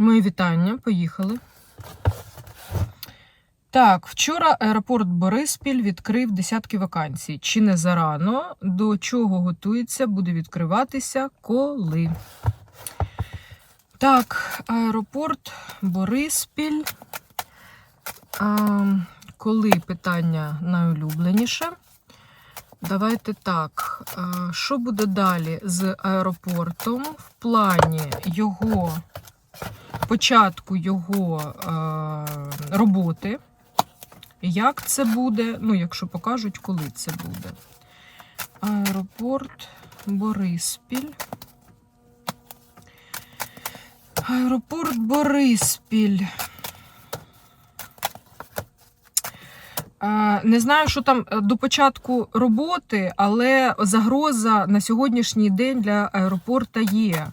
Мої вітання, поїхали. Так, вчора аеропорт Бориспіль відкрив десятки вакансій. Чи не зарано? До чого готується, буде відкриватися коли? Так, аеропорт Бориспіль. А, коли питання найулюбленіше? Давайте так. Що буде далі з аеропортом в плані його початку його е, роботи? Як це буде? Ну, якщо покажуть, коли це буде. Аеропорт Бориспіль. Аеропорт Бориспіль. Е, Не знаю, що там е, до початку роботи, але загроза на сьогоднішній день для аеропорта є.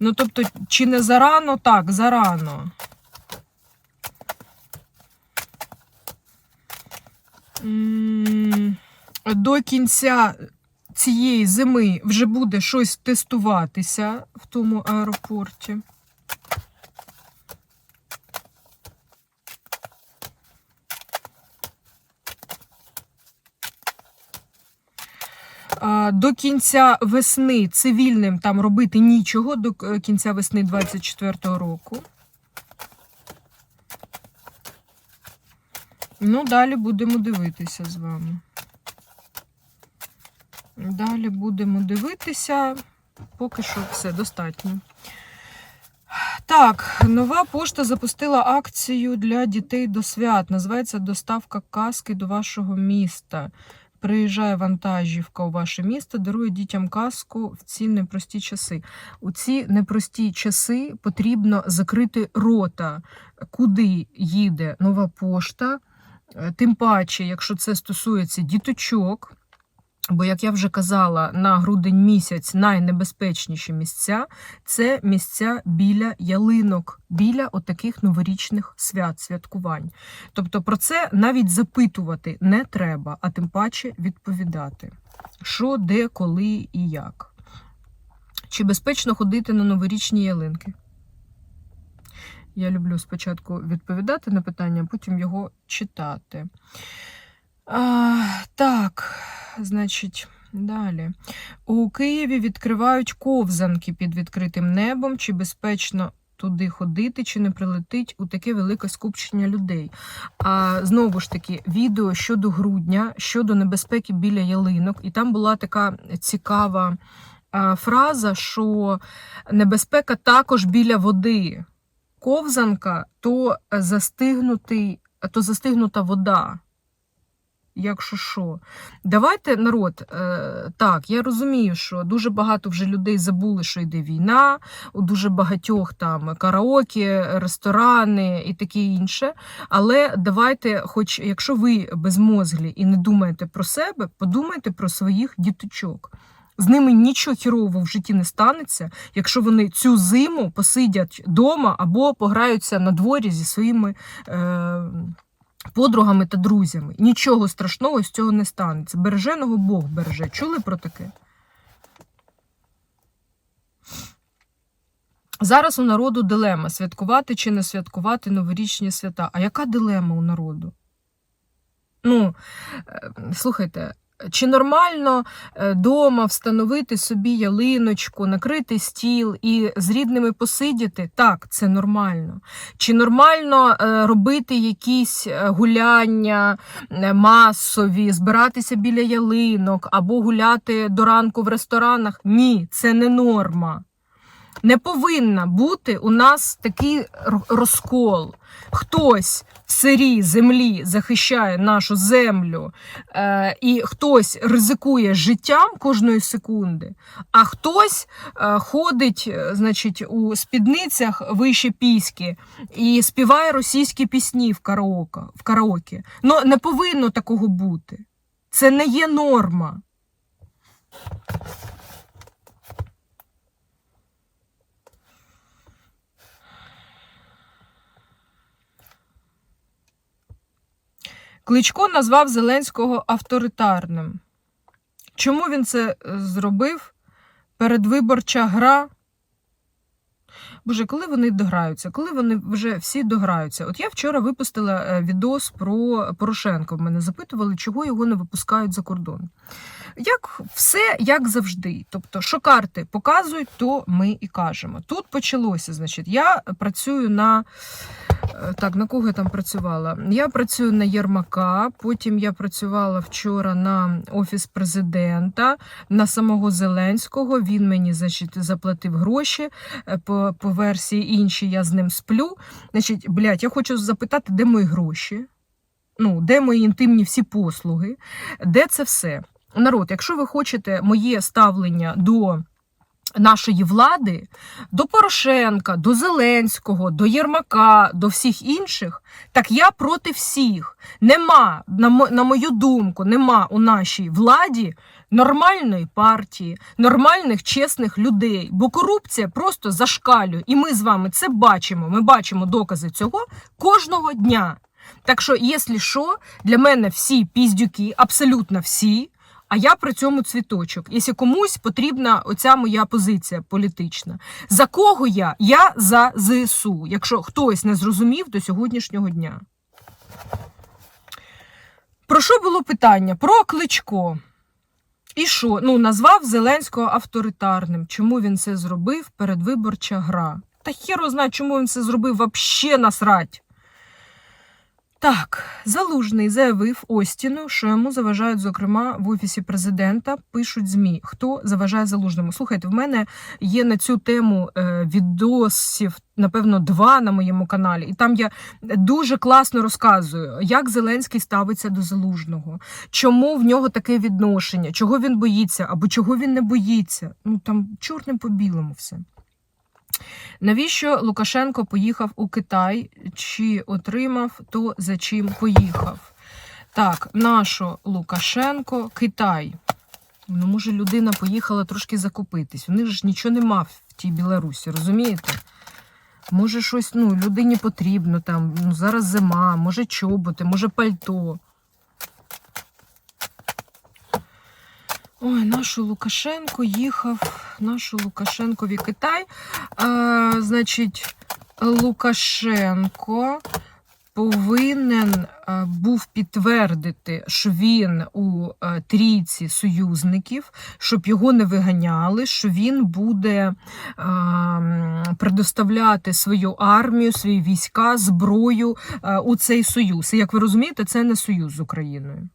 Ну, тобто, чи не зарано? Так, зарано. До кінця цієї зими вже буде щось тестуватися в тому аеропорті. А, До кінця весни цивільним там робити нічого до кінця весни 24-го року. Ну, далі будемо дивитися з вами. Далі будемо дивитися. Поки що все достатньо. Так, нова пошта запустила акцію для дітей до свят. Називається Доставка казки до вашого міста. Приїжджає вантажівка у ваше місто, дарує дітям казку в ці непрості часи. У ці непрості часи потрібно закрити рота, куди їде нова пошта. Е, Тим паче, якщо це стосується діточок. Бо, як я вже казала, на грудень місяць найнебезпечніші місця це місця біля ялинок, біля отаких новорічних свят, святкувань. Тобто про це навіть запитувати не треба, а тим паче відповідати, що, де, коли і як. Чи безпечно ходити на новорічні ялинки? Я люблю спочатку відповідати на питання, а потім його читати. А, так, значить, далі. У Києві відкривають ковзанки під відкритим небом. Чи безпечно туди ходити, чи не прилетить у таке велике скупчення людей? А знову ж таки, відео щодо грудня, щодо небезпеки біля ялинок. І там була така цікава а, фраза, що небезпека також біля води. Ковзанка то застигнутий, то застигнута вода. Якщо що, давайте народ. Е, так, я розумію, що дуже багато вже людей забули, що йде війна, у дуже багатьох там караоке, ресторани і таке інше. Але давайте, хоч якщо ви безмозглі і не думаєте про себе, подумайте про своїх діточок. З ними нічого хірового в житті не станеться, якщо вони цю зиму посидять вдома або пограються на дворі зі своїми. Е, подругами та друзями. Нічого страшного з цього не станеться. Береженого Бог береже. Чули про таке? Зараз у народу дилема: святкувати чи не святкувати новорічні свята. А яка дилема у народу? Ну, е, слухайте, чи нормально дома встановити собі ялиночку, накрити стіл і з рідними посидіти? Так, це нормально. Чи нормально е, робити якісь е, гуляння е, масові, збиратися біля ялинок або гуляти до ранку в ресторанах? Ні, це не норма. Не повинна бути у нас такий розкол. Хтось в сирій землі захищає нашу землю, е, і хтось ризикує життям кожної секунди, а хтось е, ходить, е, значить, у спідницях вище піськи і співає російські пісні в караоке. В караоке. Ну, не повинно такого бути. Це не є норма. Кличко назвав Зеленського авторитарним. Чому він це е, зробив? Передвиборча гра. Боже, коли вони дограються, коли вони вже всі дограються. От я вчора випустила е, відос про Порошенка. В мене запитували, чого його не випускають за кордон. Як все як завжди. Тобто, що карти показують, то ми і кажемо. Тут почалося, значить, я працюю на. е, Так, на кого я там працювала? Я працюю на Єрмака, потім я працювала вчора на офіс президента, на самого Зеленського. Він мені значить, заплатив гроші. Е, По, версії іншій я з ним сплю. Значить, блядь, я хочу запитати, де мої гроші? Ну, де мої інтимні всі послуги? Де це все? Народ, якщо ви хочете моє ставлення до нашої влади, до Порошенка, до Зеленського, до Єрмака, до всіх інших, так я проти всіх. Нема, на мою думку, нема у нашій владі нормальної партії, нормальних чесних людей. Бо корупція просто зашкалює. І ми з вами це бачимо. Ми бачимо докази цього кожного дня. Так що, якщо що, для мене всі піздюки, абсолютно всі. А я при цьому цвіточок. Якщо комусь потрібна оця моя позиція політична. За кого я? Я за ЗСУ. Якщо хтось не зрозумів до сьогоднішнього дня. Про що було питання? Про кличко. І що? Ну, назвав Зеленського авторитарним. Чому він це зробив? Передвиборча гра. Та хіро знає, чому він це зробив, вообще насрать. Так, Залужний заявив Остіну, що йому заважають, зокрема, в офісі президента пишуть ЗМІ. Хто заважає залужному? Слухайте, в мене є на цю тему е, відосів, напевно, два на моєму каналі, і там я дуже класно розказую, як Зеленський ставиться до залужного, чому в нього таке відношення, чого він боїться або чого він не боїться. Ну там чорним по білому все. Навіщо Лукашенко поїхав у Китай? Чи отримав, то за чим поїхав? Так, нащо Лукашенко Китай? Ну, може, людина поїхала трошки закупитись. У них ж нічого нема в тій Білорусі, розумієте? Може, щось ну, людині потрібно там. Ну, зараз зима, може чоботи, може пальто. Ой, нашу Лукашенко їхав, нашу Лукашенкові Китай. А, значить, Лукашенко повинен був підтвердити, що він у трійці союзників, щоб його не виганяли, що він буде предоставляти свою армію, свої війська, зброю у цей союз. І як ви розумієте, це не союз з Україною.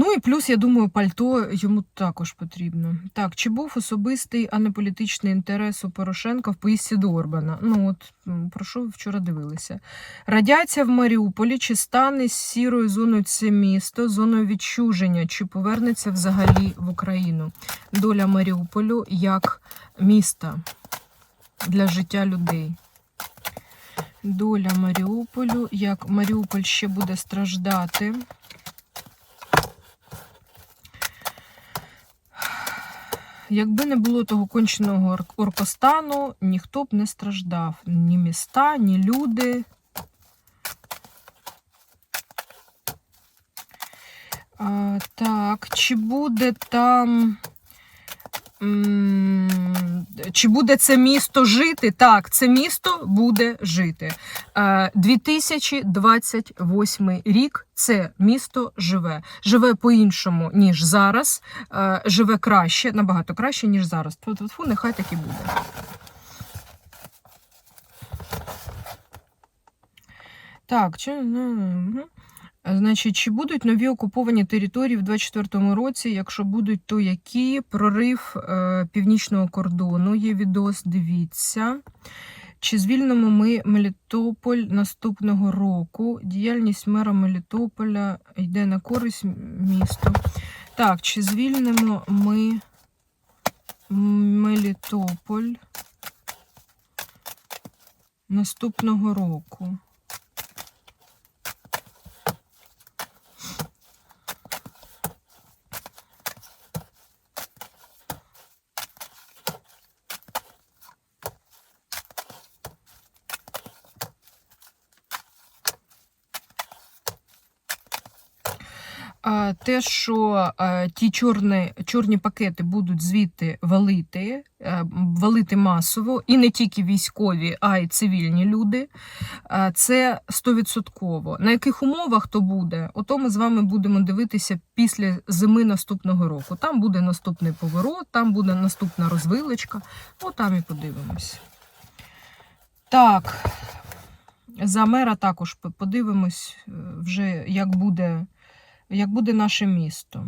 Ну і плюс, я думаю, пальто йому також потрібно. Так, чи був особистий, а не політичний інтерес у Порошенка в поїздці до Орбана? Ну от про що ви вчора дивилися? Радіація в Маріуполі, чи стане сірою зоною це місто, зоною відчуження, чи повернеться взагалі в Україну? Доля Маріуполю як міста для життя людей. Доля Маріуполю, як Маріуполь ще буде страждати. Якби не було того конченого оркостану, ніхто б не страждав. Ні міста, ні люди. А, так, чи буде там. Чи буде це місто жити? Так, це місто буде жити. Е, 2028 рік це місто живе. Живе по-іншому, ніж зараз. Е, Живе краще, набагато краще, ніж зараз. Тьфу-тьфу-тьфу, нехай так і буде. Так, чи... Значить, чи будуть нові окуповані території в 24-му році? Якщо будуть, то які? Прорив е, північного кордону. Є відос, дивіться. Чи звільнимо ми Мелітополь наступного року? Діяльність мера Мелітополя йде на користь місту. Так, чи звільнимо ми Мелітополь наступного року? Те, що е, ті чорні, чорні пакети будуть звідти валити, е, валити масово, і не тільки військові, а й цивільні люди. Е, Це стовідсотково. На яких умовах то буде, ото ми з вами будемо дивитися після зими наступного року. Там буде наступний поворот, там буде наступна розвилочка. Ну, там і подивимось. Так, за мера також подивимось вже, як буде, як буде наше місто.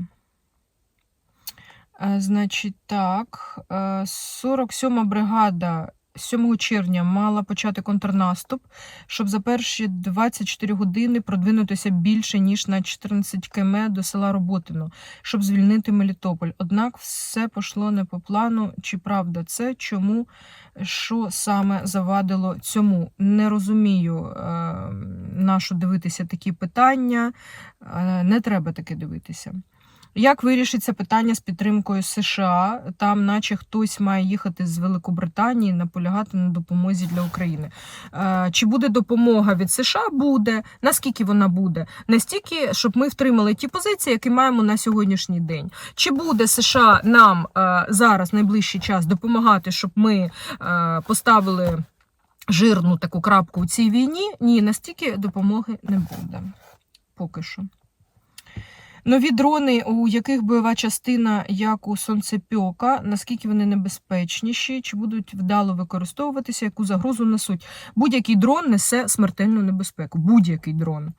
Е, Значить, так, е, 47-ма бригада 7 червня мала почати контрнаступ, щоб за перші 24 години продвинутися більше, ніж на 14 км до села Роботино, щоб звільнити Мелітополь. Однак все пішло не по плану. Чи правда це? Чому? Що саме завадило цьому? Не розумію, е, нащо дивитися такі питання. Е, Не треба таке дивитися. Як вирішиться питання з підтримкою США? Там, наче хтось має їхати з Великобританії, наполягати на допомозі для України. Е, Чи буде допомога від США? Буде. Наскільки вона буде? Настільки, щоб ми втримали ті позиції, які маємо на сьогоднішній день. Чи буде США нам е, зараз найближчий час допомагати, щоб ми е, поставили жирну таку крапку у цій війні? Ні, настільки допомоги не буде. Поки що. Нові дрони, у яких бойова частина, як у сонцепьока, наскільки вони небезпечніші, чи будуть вдало використовуватися, яку загрозу несуть. Будь-який дрон несе смертельну небезпеку. Будь-який дрон.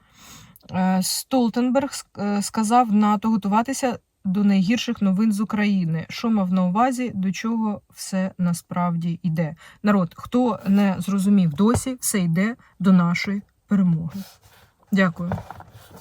Е, Столтенберг е, сказав НАТО готуватися до найгірших новин з України. Що мав на увазі, до чого все насправді йде. Народ, хто не зрозумів досі, все йде до нашої перемоги. Дякую.